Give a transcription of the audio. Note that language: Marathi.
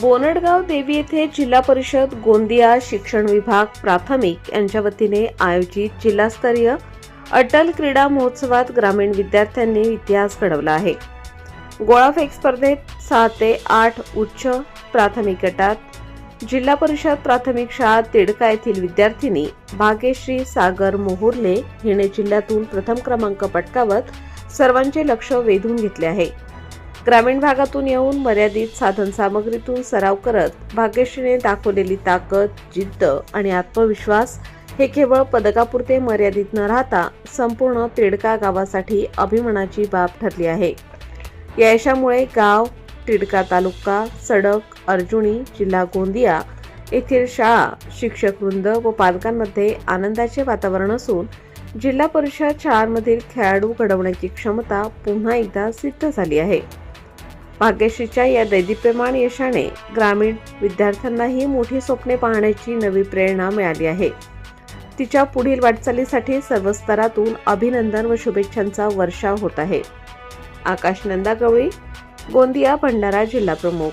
बोनडगाव देवी येथे जिल्हा परिषद गोंदिया शिक्षण विभाग प्राथमिक यांच्या वतीने आयोजित जिल्हास्तरीय अटल क्रीडा महोत्सवात ग्रामीण विद्यार्थ्यांनी इतिहास घडवला आहे. गोळाफेक स्पर्धेत सहा ते आठ उच्च प्राथमिक गटात जिल्हा परिषद प्राथमिक शाळा तिडका येथील विद्यार्थिनी भाग्यश्री सागर मोहुर्ले हिने जिल्ह्यातून प्रथम क्रमांक पटकावत सर्वांचे लक्ष वेधून घेतले आहे. ग्रामीण भागातून येऊन मर्यादित साधन सामग्रीतून सराव करत भाग्यश्रीने दाखवलेली ताकद जिद्द आणि आत्मविश्वास हे केवळ पदकापुरते मर्यादित न राहता संपूर्ण तिडका गावासाठी अभिमानाची बाब ठरली आहे. या यशामुळे गाव तिडका तालुका सडक अर्जुनी जिल्हा गोंदिया येथील शाळा शिक्षक वृंद व पालकांमध्ये आनंदाचे वातावरण असून जिल्हा परिषद शाळांमधील खेळाडू घडवण्याची क्षमता पुन्हा एकदा सिद्ध झाली आहे. भाग्यश्रीच्या या दैदिप्यमान यशाने ग्रामीण विद्यार्थ्यांनाही मोठी स्वप्ने पाहण्याची नवी प्रेरणा मिळाली आहे. तिच्या पुढील वाटचालीसाठी सर्व स्तरातून अभिनंदन व शुभेच्छांचा वर्षाव होत आहे. आकाश नंदा गवळी गोंदिया भंडारा जिल्हा प्रमुख.